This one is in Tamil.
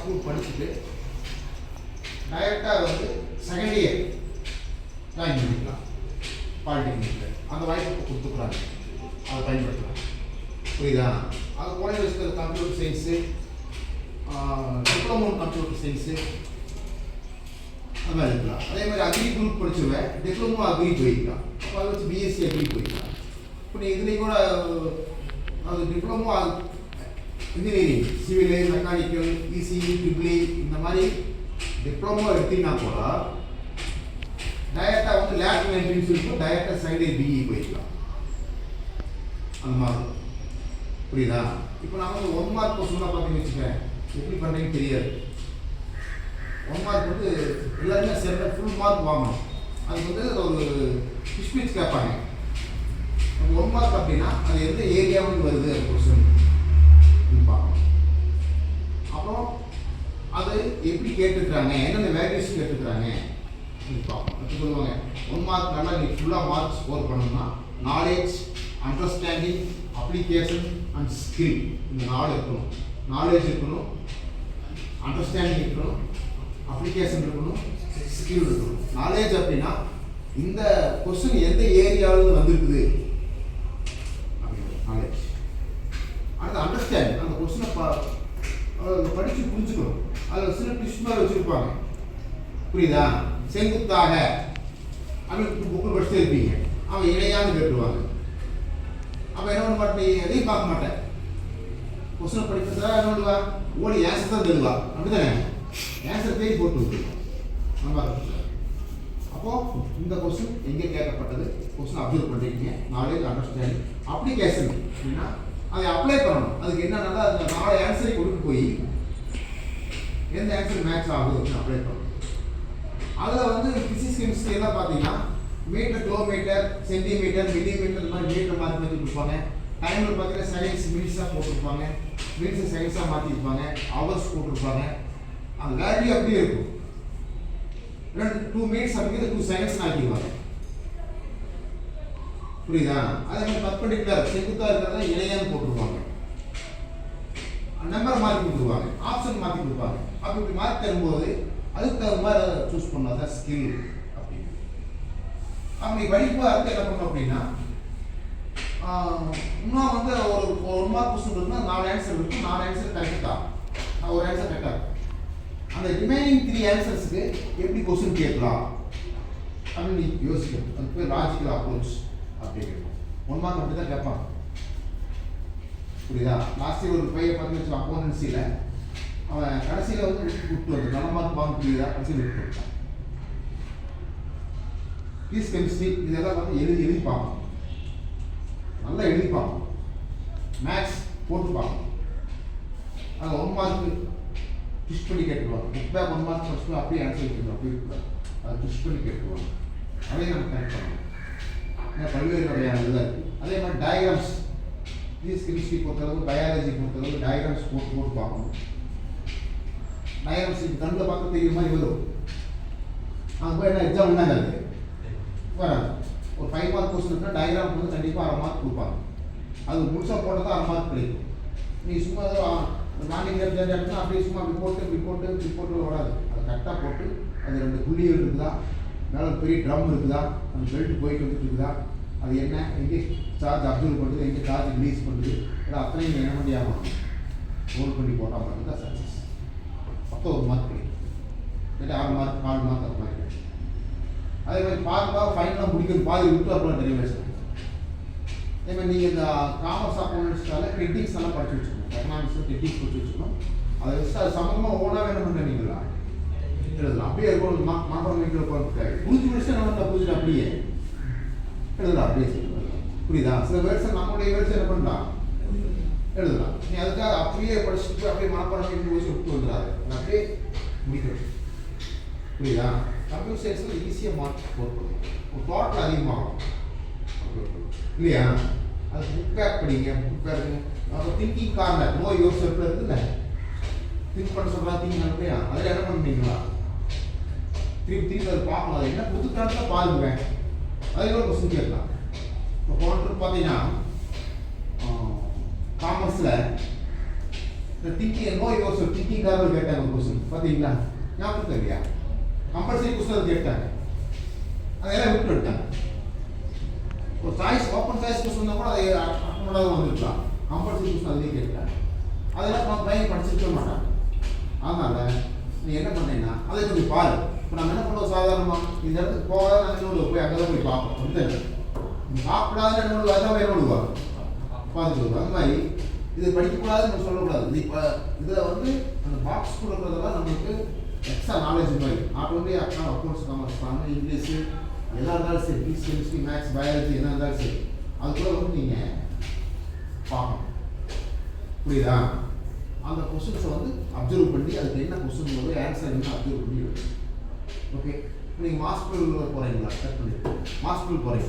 ஸ்கூல் படிச்சுட்டு டைரெக்டாக வந்து செகண்ட் இயர் ஜாயின் பண்ணிக்கலாம். பாலிடெக்னிக்கில் அந்த வாய்ப்பு கொடுத்துக்கிறாங்க அதை பயன்படுத்தலாம். புரியுதா? அது குழந்தை வச்சுக்கிற computer science diploma computer science அது மாதிரி இருக்கலாம். அதே மாதிரி அக்ரி குரூப் படிச்சுருவேன் டிப்ளமோ அக்ரி போயிருக்கலாம் அப்போ அதை வச்சு பிஎஸ்சி அக்ரி போயிருக்கலாம் இப்போ நீ இதுலேயும் கூட அது diploma engineering civil mechanical ECE triple E இந்த மாதிரி டிப்ளமோ எடுத்தீங்கன்னா கூட டைரெக்டாக வந்து லேட்ரல் என்ட்ரின்னு இருக்கும் டைரெக்டாக சைடே பிஇ போய்க்கலாம். அந்த மாதிரி. புரியுதா? இப்போ நான் வந்து ஒன் மார்க் கொஸ்டின் பார்த்தீங்கன்னு வச்சுக்கேன் எப்படி பண்ணுறீங்கன்னு தெரியாது. ஒன் மார்க் வந்து எல்லாருமே சேர்ந்த ஃபுல் மார்க் வாங்கணும். அது வந்து ஒரு ஸ்பீச் கேட்பாங்க. ஒன் மார்க் அப்படின்னா அது எந்த ஏரியாவுக்கு வருது? கொஸ்டின் பார்க்கணும் அப்புறம் அது எப்படி கேட்டுக்கிறாங்க? என்னென்ன வேல்யூஸ் கேட்டுக்கிறாங்க? பார்ப்போம் சொல்லுவாங்க. ஒன் மார்க் நல்லா நீ ஃபுல்லாக மார்க் ஸ்கோர் பண்ணணும்னா knowledge understanding application and skill இந்த நாலு இருக்கணும். நாலேஜ் இருக்கணும் அண்டர்ஸ்டாண்டிங் இருக்கணும் அப்ளிகேஷன் இருக்கணும் ஸ்கில் இருக்கணும். நாலேஜ் அப்படின்னா இந்த கொஸ்டின் எந்த ஏரியாவில் வந்திருக்குது நாலேஜ் அடுத்து அண்டர்ஸ்டாண்டிங் அந்த கொஸ்டினை புரிஞ்சுக்கணும் அதில் சில டிஷ் மாதிரி வச்சுருப்பாங்க. புரியுதா? செங்குத்தாக. அப்படின்னு புக்கு படிச்சுட்டே இருப்பீங்க. அவன் இணையான்னு கேட்டுருவாங்க. அவன் என்ன பண்ண மாட்டேன்? எதையும் பார்க்க மாட்டேன். கொஸ்டின் படிக்கிறதா என்ன பண்ணுவா? ஓடி ஆன்சர் தான் தருவா. அப்படிதானே ஆன்சர் தேடி போட்டு விட்டுருவான் நல்லா அப்போது இந்த கொஸ்டின் எங்கே கேட்கப்பட்டது? கொஸ்டின் அப்சர்வ் பண்ணிருக்கீங்க. நாலேஜ் அண்டர்ஸ்டாண்டிங் அப்ளிகேஷன் அப்படின்னா அதை அப்ளை பண்ணணும். அதுக்கு என்னன்னா அந்த நாலு ஆன்சரை கொடுத்து போய் எந்த ஆன்சர் மேட்ச் ஆகுது அப்படின்னு அப்ளை பண்ணணும். அதில் வந்து ஃபிசிக்ஸ் கெமிஸ்ட்ரி எல்லாம் பார்த்தீங்கன்னா மீட்டர் கிலோமீட்டர் சென்டிமீட்டர் மில்லிமீட்டர் இந்த மாதிரி மீட்டர் மாற்றி மாற்றி கொடுப்பாங்க. டைமில் பார்த்தீங்கன்னா சயின்ஸ் மினிட்ஸாக போட்டிருப்பாங்க. மினிட்ஸை சயின்ஸாக மாற்றிருப்பாங்க ஹவர்ஸ் போட்டிருப்பாங்க. அந்த வேல்யூ அப்படியே இருக்கும். ரெண்டு டூ மினிட்ஸ் அப்படிங்கிறது டூ சயின்ஸ் ஆக்கிடுவாங்க. புரியுதா? அதே மாதிரி பர்பண்டிகுலர் செங்குத்தாக இருக்கிறதா? இணையான்னு போட்டுருவாங்க. நம்பர் மாற்றி கொடுத்துருவாங்க. ஆப்ஷன் மாற்றி கொடுப்பாங்க. அப்படி இப்படி மாற்றி தரும்போது அதுக்கு தகுந்த மாதிரி சூஸ் பண்ணால் தான் ஸ்கில் அப்படின்னு. அப்படி படிப்பு அடுத்து என்ன பண்ணோம் அப்படின்னா இன்னும் வந்து ஒரு ஒரு மார்க் கொஸ்டின் இருக்குன்னா நாலு ஆன்சர் இருக்கும். நாலு ஆன்சர் கரெக்ட் தான். ஒரு ஆன்சர் கரெக்டாக இருக்கும். அந்த ரிமைனிங் த்ரீ ஆன்சர்ஸ்க்கு எப்படி கொஸ்டின் கேட்கலாம்? அப்படின்னு நீ யோசிக்கணும். அது பேர் லாஜிக்கல் அப்ரோச் அப்படி கேட்பான் ஒன் மார்க் அப்படி தான் கேட்பான் புரியுதா? லாஸ்ட் இயர் ஒரு பையன் பார்த்து வச்சு அப்போனன்சியில் அவன் கடைசியில் வந்து விட்டு வந்து நல்ல மார்க் வாங்க புரியுதா? கடைசியில் விட்டு விட்டான் கெமிஸ்ட்ரி இதெல்லாம் வந்து எழுதி எழுதி பார்க்கணும். நல்லா எழுதி பார்க்கணும். மேக்ஸ் போட்டு பார்க்கணும். அது ஒன் மார்க்கு ட்விஸ்ட் பண்ணி கேட்டுருவாங்க. Book back one mark first அப்படியே ஆன்சர் வைக்கணும் அப்படி இருக்கக்கூடாது அதை ட்விஸ்ட் பண்ணி கேட்டுருவாங்க. அதையும் நம்ம கனெக்ட் பண்ணணும். பல்வேறு வகையான இதில் இருக்குது அதே மாதிரி டயக்ராம்ஸ் ஃபிசிக்ஸ் கெமிஸ்ட்ரி பொறுத்தளவு பயாலஜி பொறுத்தளவு டயக்ராம்ஸ் போட்டு போட்டு பார்க்கணும். டயக்ராம்ஸ் இது கண்ணில் பார்க்க தெரியுற மாதிரி வரும். அங்கே போய் என்ன எக்ஸாம் என்ன அது வராது. ஒரு ஃபைவ் மார்க் கொஸ்டின் இருந்தால் டயக்ராம் வந்து கண்டிப்பாக அரை மார்க் கொடுப்பாங்க. அது முழுசாக போட்டால் தான் அரை மார்க் கிடைக்கும். நீ சும்மா ஏதோ மார்னிங் எடுத்துனா அப்படியே சும்மா இப்படி போட்டு இப்படி போட்டு இப்படி போட்டு வராது. அதை கரெக்டாக போட்டு அது ரெண்டு புள்ளிகள் இருக்குதா? மேலே பெரிய ட்ரம் இருக்குதா? அந்த பெல்ட் போயிட்டு வந்துட்டு இருக்குதா? அது என்ன? எங்கே சார்ஜ் அப்சர்வ் பண்ணுறது எங்கே சார்ஜ் ரிலீஸ் பண்ணுது இல்லை அத்தனையும் நீங்கள் என்ன பண்ணி ஆகணும்? ஹோல்ட் பண்ணி போட்டால் மட்டும்தான் சக்ஸஸ் அப்போ ஒரு மார்க் கிடைக்கும். இல்லாட்டி ஆறு மார்க் நாலு மார்க் அது மாதிரி கிடைக்கும். அதே மாதிரி பார்த்தா ஃபைனலாக முடிக்கிறது. பாதி விட்டு அப்புறம் டெரிவேஷன் அதே மாதிரி நீங்கள் இந்த காமர்ஸ் அக்கௌண்ட்ஸ்னால டெக்னிக்ஸ் எல்லாம் படிச்சு வச்சுக்கணும். எக்கனாமிக்ஸ் டெக்னிக்ஸ் படிச்சு வச்சுக்கணும். அதை வச்சு அது சம்மந்தமாக ஓனாக என்ன பண்ணுறீங்களா எழுதலாம் அப்படியே இருக்கணும் மா மாற்றம் வைக்கிற தேவை புரிஞ்சு முடிச்சு என்ன பண்ணலாம் புரிஞ்சுட்டு அப்படியே. எழுதலாம் அப்படியே சொல்லலாம் புரியுதா? சில வேர்ட்ஸ் நம்மளுடைய வேர்ட்ஸ் என்ன பண்ணலாம் எழுதலாம் நீ அதுக்காக அப்படியே படிச்சுட்டு அப்படியே மனப்பாடம் பண்ணி வச்சு விட்டு வந்துடாது. அப்படியே முடிக்கணும். புரியுதா? கம்ப்யூட்டர் சயின்ஸில் ஈஸியாக மார்க் ஸ்கோர் பண்ணும் ஒரு அதிகமாகும். இல்லையா? அது புக் பேக் படிங்க புக் பேக் அப்போ திங்கிங் கார்னர் நோ யோர் செல்ஃபில் இருக்குல்ல. திங்க் பண்ண சொல்கிறா திங்க் இல்லையா அதில் என்ன பண்ணுறீங்களா திருப்பி திருப்பி அதை பார்க்கணும். அது என்ன புது கணக்கில் பாருங்க. அதில் ஒரு கொஸ்டின் கேட்கலாம். இப்போ போன பார்த்தீங்கன்னா காமர்ஸில் இந்த திங்கிங் நோ யோர் சொல் திங்கிங்காரர் கேட்டாங்க கொஸ்டின் பார்த்தீங்களா? ஞாபகம் இல்லையா கம்பல்சரி கொஸ்டின் கேட்டாங்க. அதெல்லாம் விட்டு விட்டாங்க. ஒரு சாய்ஸ் ஓப்பன் சாய்ஸ் கொஸ்டின் கூட அதை அக்கௌண்டாக வந்துருக்கலாம். கம்பல்சரி கொஸ்டின் அதுலேயே கேட்டாங்க. அதெல்லாம் பையன் படிச்சிருக்க மாட்டான் அதனால் நீ என்ன பண்ணீங்கன்னா அதை கொஞ்சம் பாரு. இப்போ நம்ம என்ன பண்ணுவோம்? சாதாரணமாக இந்த இடத்துக்கு போகாத நாங்கள் இன்னொரு போய் அங்கே தான் போய் பார்ப்போம் அப்படித்தானே சாப்பிடாத என்னோட அதான் போய் விடுவாங்க பார்த்துட்டு அந்த மாதிரி இது படிக்கக்கூடாதுன்னு நம்ம சொல்லக்கூடாது. இது இப்போ இதில் வந்து அந்த பாக்ஸ் கொடுக்குறதெல்லாம் நம்மளுக்கு எக்ஸ்ட்ரா நாலேஜ் மாதிரி. நாட் ஒன்லி அக்கா அக்கௌண்ட்ஸ் காமர்ஸ் தமிழ் இங்கிலீஷு எதாக இருந்தாலும் சரி பிசி கெமிஸ்ட்ரி மேக்ஸ் பயாலஜி என்ன இருந்தாலும் சரி அதுக்குள்ள வந்து நீங்கள் பார்க்கணும். புரியுதா? அந்த கொஸ்டின்ஸை வந்து அப்சர்வ் பண்ணி அதுக்கு என்ன கொஸ்டின் வந்து ஆன்சர் என்ன அப்சர்வ் பண்ணி எடுக்கணும். ஓகே நீங்கள் மாஸ்பிள் போகிறீங்களா கட் பண்ணி மாஸ்பிள் போகிறீங்க